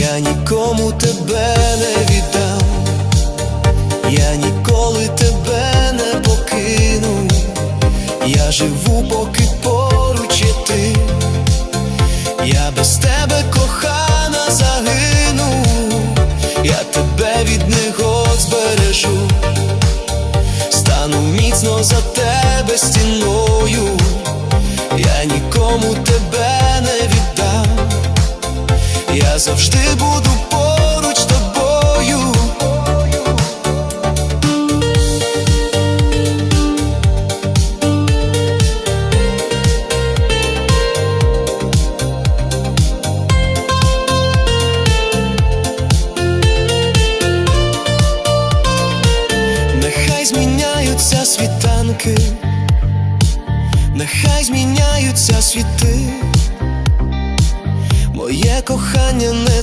Я нікому тебе не віддам, я ніколи тебе не покину, я живу, поки поруч є ти, я без тебе кохана загину, я тебе від негод збережу, стану міцно за тебе стіною, Завжди буду поруч тобою. Нехай зміняються світанки, нехай зміняються світи. Моє кохання не